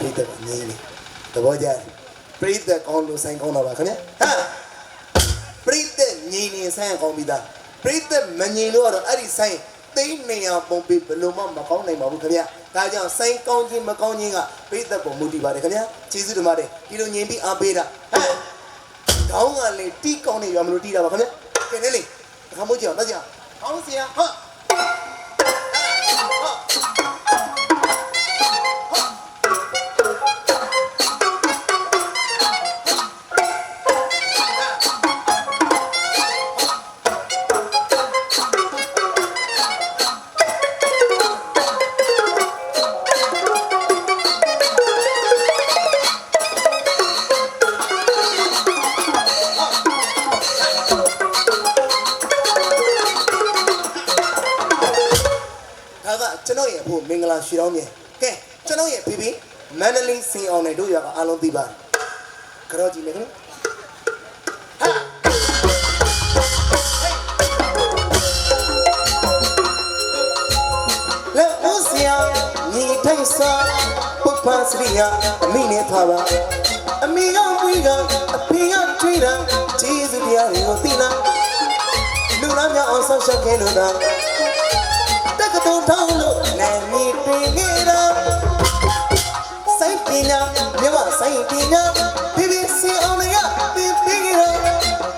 ငြိမ်းနေသဘောကျတယ်ပရိသတ်ကောင်းလို့ဆိုင်ကောင်းတော့ပါခင်ဗျဟာပရိသတ်ငြိမ်းနေဆိုင်ကောင်းပြီသားပရိသတ်မငြိမ်လို့ကတော့အဲ့ဒီဆိုင်သိန်းနေရပုံပြီးဘယ်လိုမှမကောင်းနိုင်ပါဘူးခင်ဗျဒါကြောင့်ဆိုင်ကောင်းခြင်းမကောင်းခြင်းကပရိသတ်ပုံမူတည်ပါတယ်ခင်ဗျကျေးဇူးတင်ပါတယ်ဒီလိုငြိမ်ပြီးအားပေးတာဟဲ့ကောင်းကလည်းတီးကောင်းနေရမလို့တီးတာပါခင်ဗျကဲနေလေခမိုးကြောင်တက်ကြအောင်ဆရာဟာဒါ လုံးသိပါတယ်ကြောကြည့်နေခင်လက်ဦးစရာညီထိုင်စာပုပ္ပစရိယအမိနဲ့ထားပါအမိကဝီကအဖေကထွေးတာဂျေဇုတရားတွေကိုသိလားလူသားများအောင်ဆောက်ရှောက်ခဲ့လို့သာတက္ကသိုလ်ထောင်းလို့နာမည်တင်ခဲ့တာစိုက် ပညာမြမစိုက်ပညာပြပြစင်အောင်ရပြပြခဲ့တာ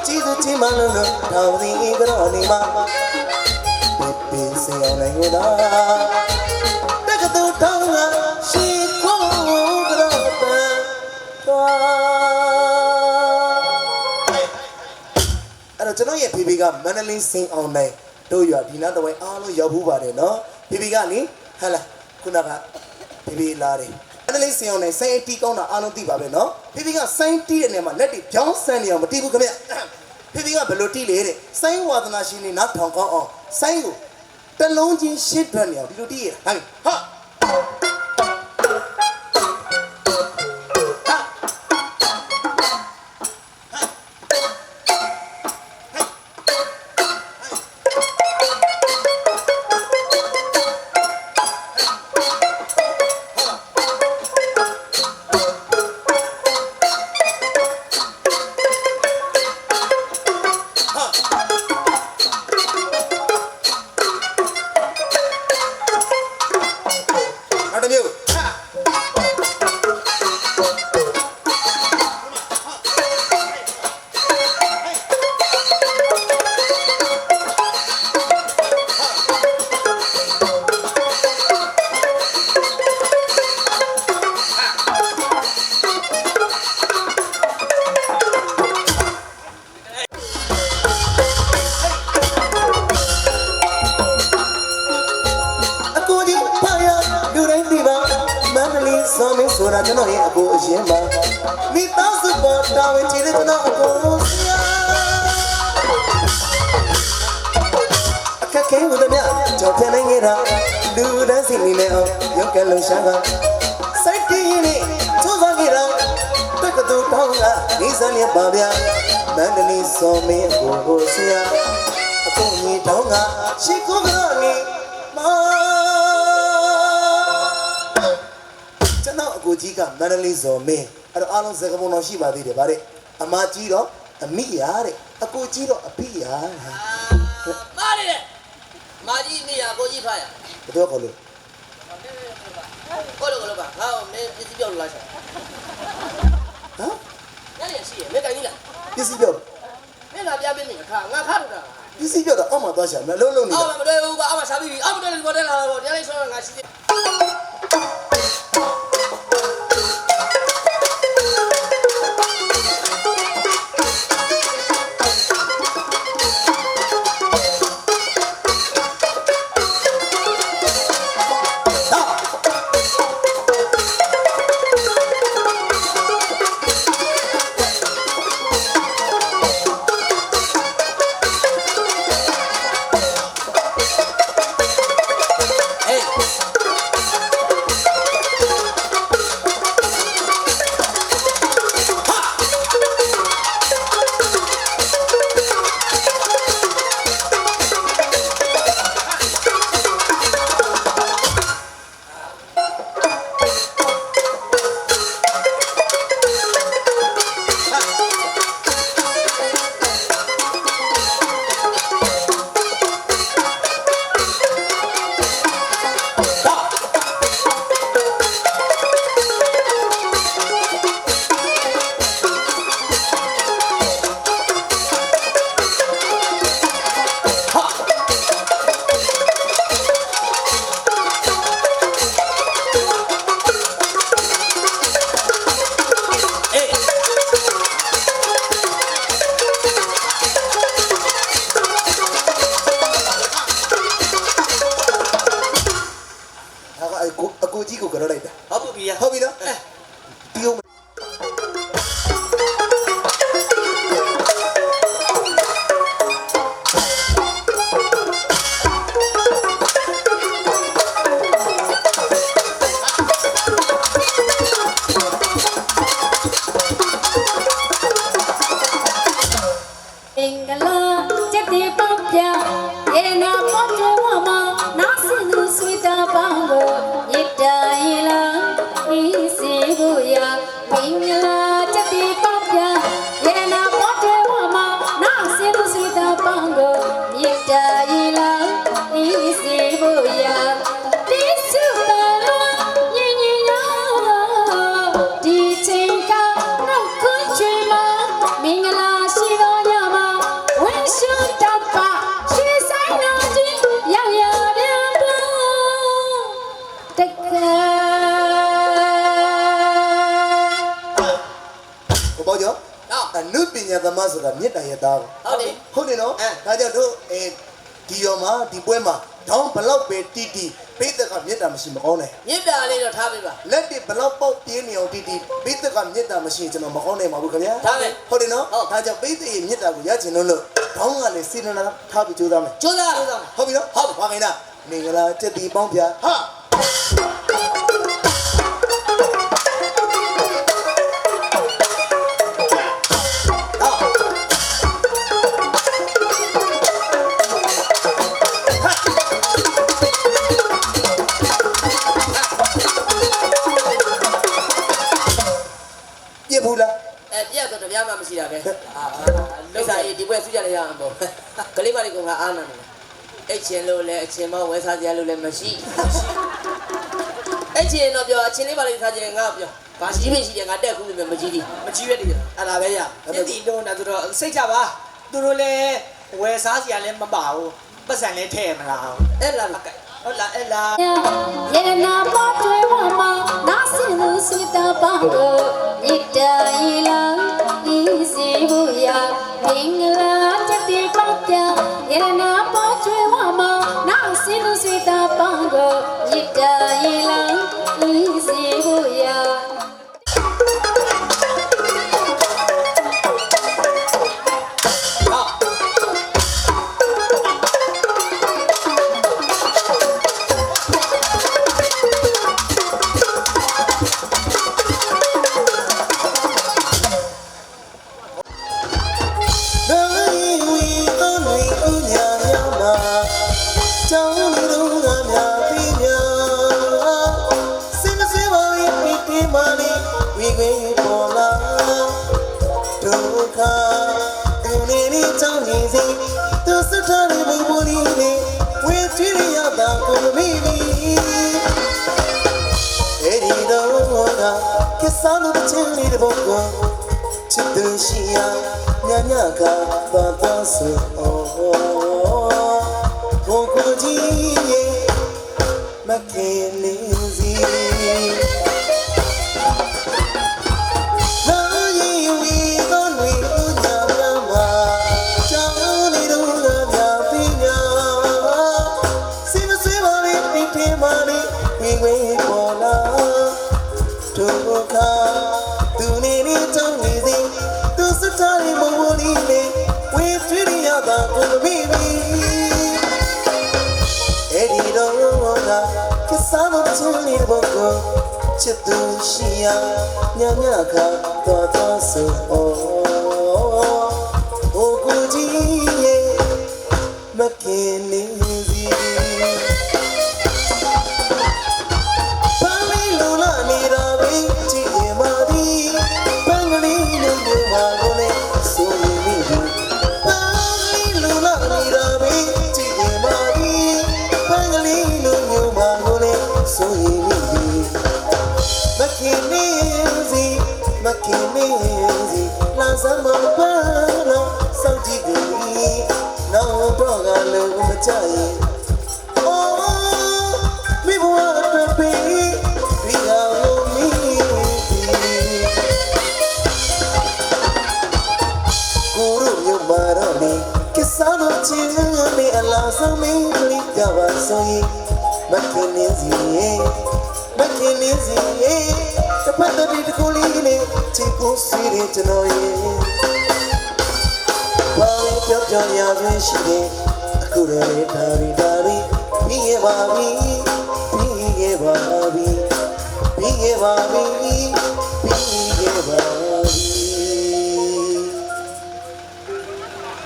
ကျေးဇူးတင်မလို့လို့ထောင်းစီကြောနေမှာပြပြစင်အောင်နိုင်တာတက္ကသိုလ်ထောင်းကရှိခိုးကြောပန်သွားအဲ့တော့ကျွန်တော်ရဲ့ဖေဖေကမန္တလေးစင်အောင်နိုင်တို့ရွာဒီနားတဝိုင်းအားလုံးရောက်ဘူးပါတယ်နော်ဖေဖေကလေဟဟလာခုနကဖေဖေလာတယ် မန္တလေးစင်အောင်နိုင်စိုင်းအတီးကောင်းတာအားလုံးသိပါပဲနော်ဖေဖေကစိုင်းတီးတဲ့နေရာမှာလက်တွေပြောင်းဆန်းနေအောင်မတီးဘူးခင်ဗျဖေဖေကဘယ်လိုတီးလဲတဲ့စိုင်းဝါသနာရှင်နေနောက်ထောင်ကောင်းအောင်စိုင်းကိုတလုံးချင်းရှစ်ထွက်နေအောင်ဒီလိုတီးရတာဟာဟာ အောင်ရုပ်ကလုံရှာကစိုက်တည်ရင်ချိုးစားခဲ့တာတက္ကသိုလ်တောင်းကနေစမ်းရပါဗျာမန္တလေးစောမင်းအကိုကိုဆရာအကိုကြီးတောင်းကရှိခိုးကနေမာကျွန်တော်အကိုကြီးကမန္တလေးဇော်မင်းအဲ့တော့အားလုံးစကားပုံတော်ရှိပါသေးတယ်ဗါတဲ့အမကြီးတော့အမိရတဲ့အကိုကြီးတော့အဖိရတဲ့မားတယ်မာကြီးနေရကိုကြီးဖားရဘယ်တော့ခေါ်လို့ ကိုလိုကိုလိုပါငါ့ကိုမင်းပစ္စည်းပြောလို့လိုက်ချင်ဟမ်ညနေရှိရမင်းကြိုင်ကြီးလားပစ္စည်းပြောမင်းလာပြပေးနေခါငါခါထတာပစ္စည်းပြောတော့အောက်မှာသွားရှာမလုံးလုံးနေအော်တာမတွေ့ဘူးကအော်မစားပြီးပြီအော်မတွေ့ဘူးဘောတယ်လာတော့တရားလေးဆောငါရှိတ ရသားကိုဟုတ်တယ်ဟုတ်တယ်နော်အဲဒါကြောင့်တို့အဲဒီရောမှာဒီပွဲမှာတောင်းဘလောက်ပဲတီတီပိတ်သက်ကမြစ်တာမရှိမကောင်းနဲ့မြစ်တာလေးတော့ထားပေးပါလက်တွေဘလောက်ပေါက်ပြင်းနေအောင်တီတီပိတ်သက်ကမြစ်တာမရှိရင်ကျွန်တော်မကောင်းနိုင်ပါဘူးခင်ဗျာထားမယ်ဟုတ်တယ်နော်ဟုတ်ဒါကြောင့်ပိတ်သက်ရဲ့မြစ်တာကိုရချင်လို့လို့တောင်းကလည်းစီနနာထားပြီးကြိုးစားမယ်ကျိုးစားကျိုးစားဟုတ်ပြီနော်ဟုတ်ပါခိုင်းတာမင်္ဂလာတက်တီပေါင်းပြဟာ ပြစ်ဘူးလားအဲပြက်တော့တပြားမှမရှိတာပဲအာလိမ့်စာရေးဒီပွဲဆူကြရအောင်ပေါ့ကလေးမလေးကအားနာနေအဲ့ချင်းလို့လဲအချင်းမဝဲစားကြလို့လဲမရှိအဲ့ချင်းတော့ပြောအချင်းလေးပါလေးစားကြငါပြောဘာရှိမရှိတယ်ငါတက်ခုလို့မကြည့်ဘူးမကြည့်ရတည်းအဲ့ဒါပဲရမြစ်တီလုံးတာဆိုတော့စိတ်ကြပါသူတို့လည်းဝယ်စားစရာလည်းမပါဘူးပတ်စံလည်းထည့်မလားအဲ့လားဟုတ်လားအဲ့လားရေနာပေါကျွေးဝမနာစင်သူဆွေတာပန်းကိုမြ စ်တိုင်လာဤစီကိုရာမင်္ဂလာကျက်တီ ချီရတာကိုမီလီအဲ့ဒီတော့ကကစားလို့ချင်းလေးတဲ့ဘုံကချစ်သူရှိရာညညကသွားသွားဆိုအော်ဘုံကိုကြီးရဲ့မခင် တာကိုမီမီအဲ့ဒီတော့ကကစားလို့ချင်းနေဖို့ကိုချစ်သူရှိရာညညခါတော်တော်ဆိုအော်ဟိုကိုကြီးရဲ့မကင်နေ ကြရင် Oh, mi vuoi per regalo Guru mio maroni che sanno cimene alla samini cava soi ma che ne zie မခင်နေစီရဲ့တစ်ဖက်တစ်ဒီတစ်ခုလေးနဲ့ချစ်ကိုစီးတဲ့ကျွန်တော်ရဲ့ဘာလဲပြောပြောရရရှိတယ်အခုလည်းဒါရီဒါရီပြီးရပါပြီပြီးရပါပြီပြီးရပါပြီပြီးရ ပါပြီ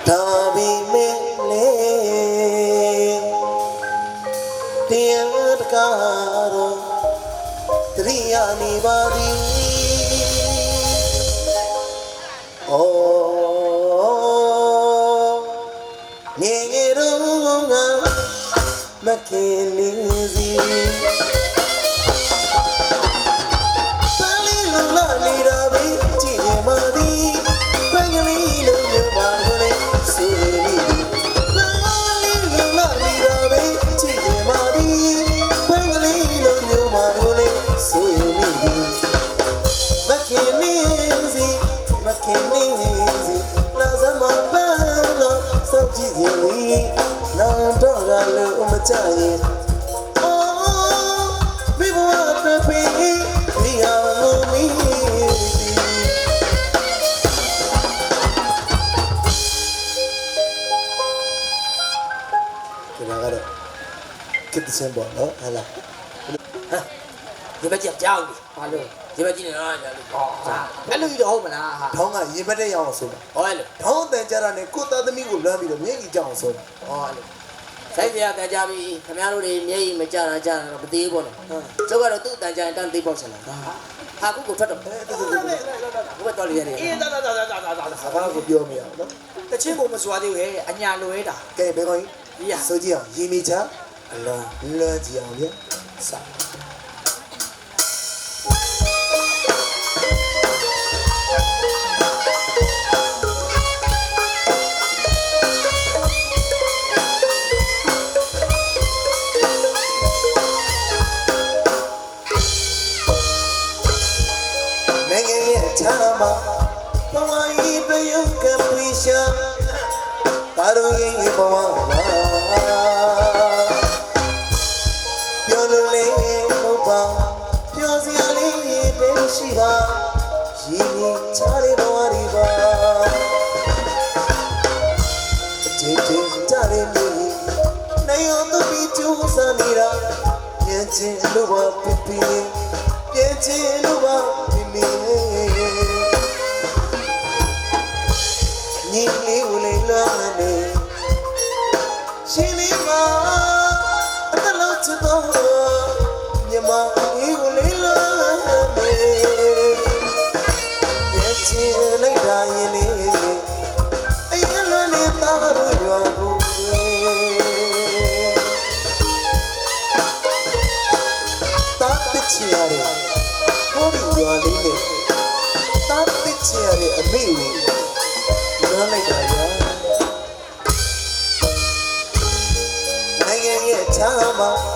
ဒါဘီမဲလေတရားတကားတော့တရိယာနေပါပြီအော် ကြရင် Oh, we want to be we are me. ဒီမှာကတော့ကစ်စင်ပေါ်နော်ဟာလားဒီဘက်ကြီးကြောက်ပြီဘာလို့ဒီဘက်ကြီးနေတော့ကြာလို့ဟာအဲ့လိုကြီးတော့ဟုတ်မလားဟာထောင်းကရေမက်တဲ့ရအောင်ဆိုပါဟောလေထောင်းအတန်ကြတာနဲ့ကိုသားသမီးကိုလမ်းပြီးတော့မျက်ကြီးကြောက်အောင်ဆိုပါဟောလေ ဆိုင်စရာကန်ကြပြီခင်ဗျားတို့တွေမျက်ရည်မကြတာကြတာတော့မသေးဘူးပေါ့နော်ကျုပ်ကတော့သူ့အတန်ကြရင်တန်းသေးပေါ့ဆင်လာဟာခုကိုထွက်တော့အဲတူတူတူဘုဘတော်လေးရတယ်အေးဒါဒါဒါဒါဒါဒါစကားကိုပြောမရအောင်နော်တချင်းကိုမစွာသေးဘူးဟဲ့အညာလွဲတာကဲဘယ်ကောင်ကြီးကြီးရဆိုကြည့်အောင်ရေမီချအလွန်လွန်ကြည့်အောင်ဗျစ မ်းသာဘဝကြီးတယုတ်ကပွေရှာဘာလို့ရင်ဘဝမှာပြောလို့လေမဟုတ်ပါပြောစရာလေးတည်းရှိပါရည်ရည်ချတဲ့ဘဝဒီပါအချင်းချင်းကြတဲ့မြေနိုင်အောင်သူပြီးကျူးစားနေတာပြန်ချင်းလို့ပါပြပြပြန်ချင်းလို့ပါ အတလုံးချတော့မြမလေးကိုလေးလွမ်းနေပြန်ချင်းလိုက်တာရင်လေးအရင်လွမ်းနေတာတို့ရွာကိုတားတစ်ချင်ရတယ်ဟောဒီရွာလေးနဲ့တားတစ်ချင်ရတဲ့အမေကိုနားလိုက်တာရာနိုင်ငံရဲ့ချမ်းသာ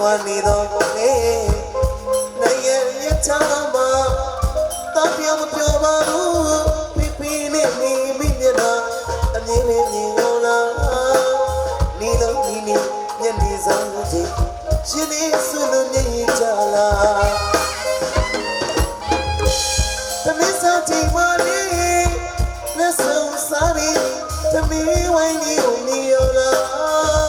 ခွဲခွာနေတော့လေနိုင်ရဲ့ရချမ်းမှာတော့ပြောမပြောပါဘူးပြပြနဲ့မိမိမျက်နှာအမြင်နဲ့မြင်ရောလားနီလုံးနီနီမျက်နေဆောင်ခြင်းရှင်လေးဆုလို့မြင်ကြလားသမီးစားချိန်မလေးလက်ဆုံးစားရီသမီးဝိုင်းကြီးကိုနေရလား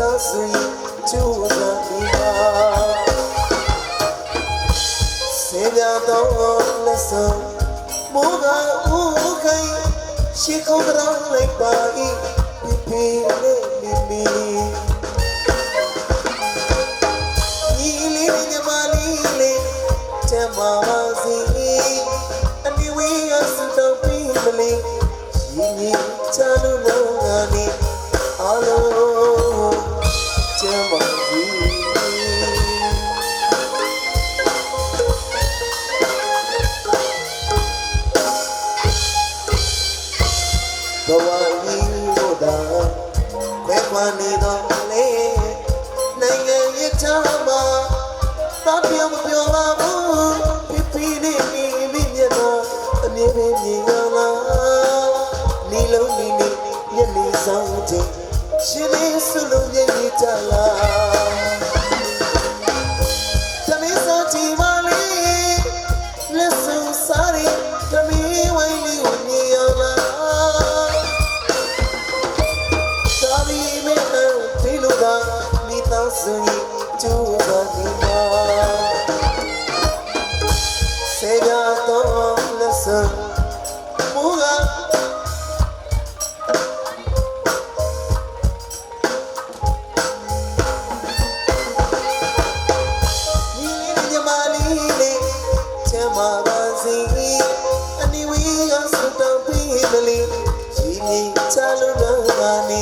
dancing to the beat. Sevya don't listen, muga ukai, she come around like body, pipi le mimi. Yili le mali le, temawazi, and we are still feeling, yini chalu le. မာသာစီအနိဝေယဆုတောင်းပြီးမလီရှင်ကြီးချလို့တော့ပါနေ